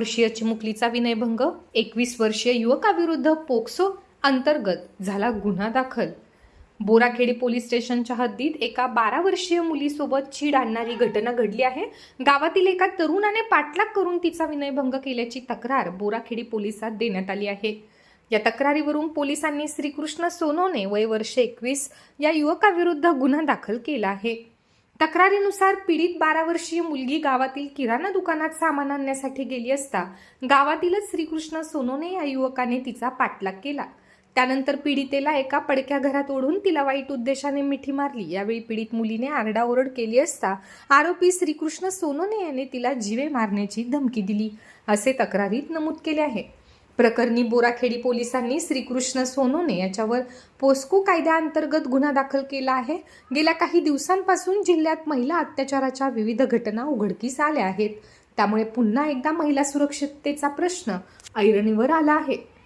वर्षीय चिमुकलीचा विनयभंग एकवीस वर्षीय युवकाविरुद्ध पोक्सो अंतर्गत झाला गुन्हा दाखल. बोराखेडी पोलीस स्टेशनच्या हद्दीत एका बारा वर्षीय मुलीसोबत चीड आणणारी घटना घडली आहे. गावातील एका तरुणाने पाठलाग करून तिचा विनयभंग केल्याची तक्रार बोराखेडी पोलिसात देण्यात आली आहे. या तक्रारीवरून पोलिसांनी श्रीकृष्ण सोनोने वय वर्ष एकवीस या युवकाविरुद्ध गुन्हा दाखल केला आहे. तक्रारीनुसार पीडित बारा वर्षीय मुलगी गावातील किराणा दुकानात सामान आणण्यासाठी गेली असता गावातीलच श्रीकृष्ण सोनोने या युवकाने तिचा पाठलाग केला. त्यानंतर पीडितेला एका पडक्या घरात ओढून तिला वाईट उद्देशाने मिठी मारली. यावेळी पीडित मुलीने आरडाओरड केली असता आरोपी श्रीकृष्ण सोनोने याने तिला जीवे मारण्याची धमकी दिली. असे तक्रारीत नमूद केले आहे. प्रकरणी बोराखेडी पोलिसांनी श्रीकृष्ण सोनोने याच्यावर पोस्को कायद्याअंतर्गत गुन्हा दाखल केला आहे. गेल्या काही दिवसांपासून जिल्ह्यात महिला अत्याचाराच्या विविध घटना उघडकीस आल्या आहेत. त्यामुळे पुन्हा एकदा महिला सुरक्षिततेचा प्रश्न ऐरणीवर आला आहे.